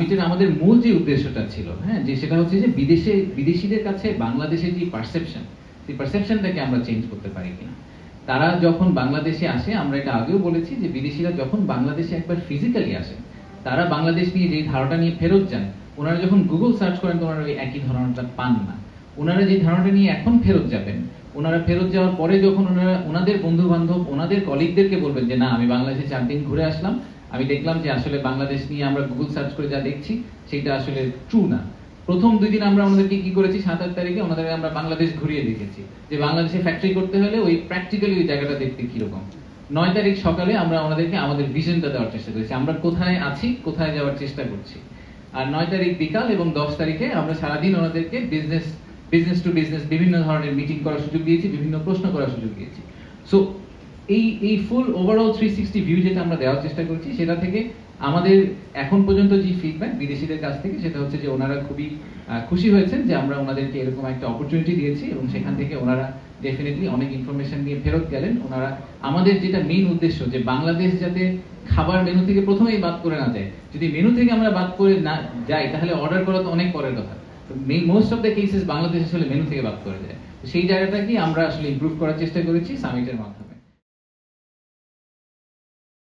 সামিটের আমাদের মূল যে উদ্দেশ্যটা ছিল হ্যাঁ যে সেটা হচ্ছে যে বিদেশে, বিদেশিদের কাছে বাংলাদেশের যে পারসেপশন সেই পারসেপশনটাকে আমরা চেঞ্জ করতে পারি কিনা। তারা যখন বাংলাদেশে আসে, আমরা এটা আগেও বলেছি যে বিদেশিরা যখন বাংলাদেশে একবার ফিজিক্যালি আসে, তারা বাংলাদেশ নিয়ে যে ধারণা নিয়ে ফেরত যান, ওনারা যখন গুগল সার্চ করেন, তো ওনারা ওই একই ধারণাটা পান না। ওনারা যে ধারণাটা নিয়ে এখন ফেরত যাবেন, ওনারা ফেরত যাওয়ার পরে যখন ওনারা, ওনাদের বন্ধু বান্ধব ওনাদের কলিগদেরকে বলবেন যে, না, আমি বাংলাদেশে চার দিন ঘুরে আসলাম আমি দেখলাম যে আসলে বাংলাদেশ নিয়ে আমরা গুগল সার্চ করে যা দেখছি, সেটা আসলে ট্রু না। প্রথম দুই দিন আমরা ওনাদেরকে কি করেছি, সাত আট তারিখে ওনাদের আমরা বাংলাদেশ ঘুরিয়ে দেখেছি। যে বাংলাদেশে ফ্যাক্টরি করতে হলে ওই প্র্যাকটিক্যালি ওই জায়গাটা দেখতে কীরকম। নয় তারিখ সকালে আমরা ওনাদেরকে আমাদের ভিশনটা দেওয়ার চেষ্টা করেছি। আমরা কোথায় আছি, কোথায় যাওয়ার চেষ্টা করছি। আর নয় তারিখ বিকাল এবং দশ তারিখে আমরা সারাদিন ওনাদেরকে বিজনেস বিজনেস টু বিজনেস বিভিন্ন ধরনের মিটিং করার সুযোগ দিয়েছি, বিভিন্ন প্রশ্ন করার সুযোগ দিয়েছি। সো এই এই full overall three sixty view যেটা আমরা দেওয়ার চেষ্টা করছি, সেটা থেকে আমাদের এখন পর্যন্ত যে ফিডব্যাক বিদেশিদের কাছ থেকে, সেটা হচ্ছে যে ওনারা খুবই খুশি হয়েছেন যে আমরা ওনাদেরকে এরকম একটা অপরচুনিটি দিয়েছি এবং সেখান থেকে ওনারা ডেফিনেটলি অনেক ইনফরমেশন নিয়ে ফেরত গেলেন। ওনারা, আমাদের যেটা মেইন উদ্দেশ্য যে বাংলাদেশ যাতে খাবার মেনু থেকে প্রথমেই বাদ করে না যায়। যদি মেনু থেকে আমরা বাদ করে না যাই, তাহলে অর্ডার করা তো অনেক পরের কথা। Most of the cases Bangladesh আসলে মেনু থেকে বাদ করে যায় সেই জায়গাটা কি আমরা আসলে ইমপ্রুভ করার চেষ্টা করেছি সামিটের মাধ্যমে।